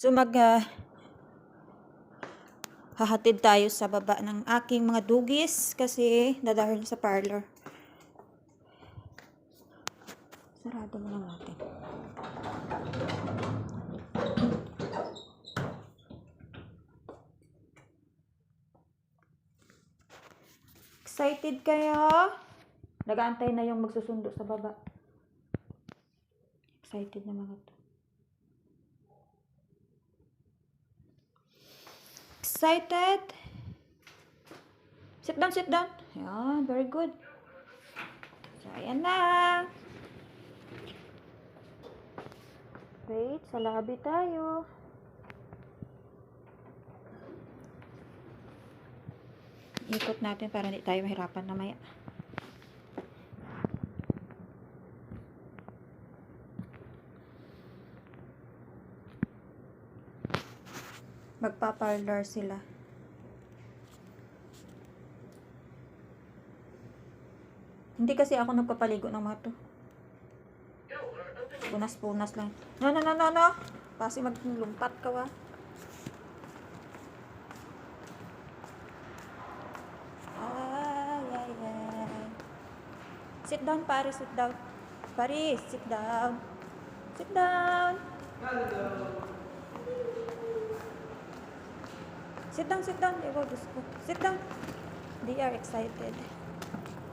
So mag ah, hahatid tayo sa baba ng aking mga dugis kasi dadahil sa parlor. Sarado mo lang natin. Excited kayo? Nagaantay na yung magsusundo sa baba. Excited na mga to. Excited? Sit down, sit down. Ayan, very good. So, ayan na. Wait, sa lobby tayo. Ikot natin para hindi tayo mahirapan na maya. Magpa-parlor sila. Hindi kasi ako nagpapaligo ng mga to. Punas-punas lang. No, no, no, no, no. Kasi maglumpat ka wa. Ay, ay, ay. Sit down, Paris. Sit down. Paris, sit down. Sit down. Sit down, sit down. Ewa, ko. Sit down. They are excited.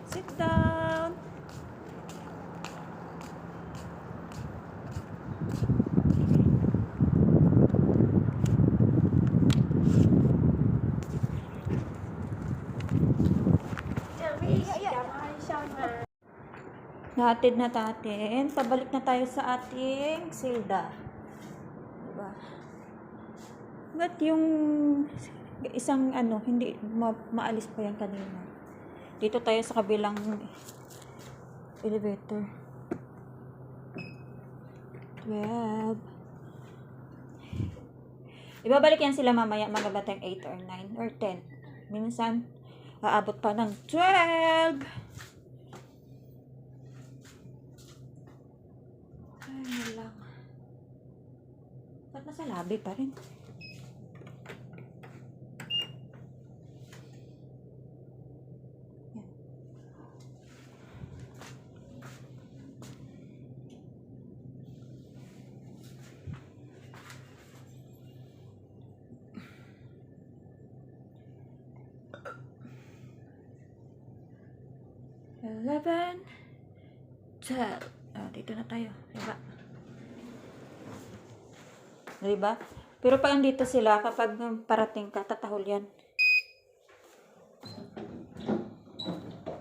Sit down. Nahatid na natin. Pabalik na tayo sa ating silda. Diba? Ba't yung isang ano, hindi ma- maalis pa yan kanina. Dito tayo sa kabilang elevator. 12. Ibabalik yan sila mamaya mga batang 8 or 9 or 10. Minsan, aabot pa ng 12. Ay, lang. Ba't nasa labi pa rin? 11, 12. Oh, dito na tayo. Diba? Diba? Pero pag andito sila, kapag parating ka, tatahol yan.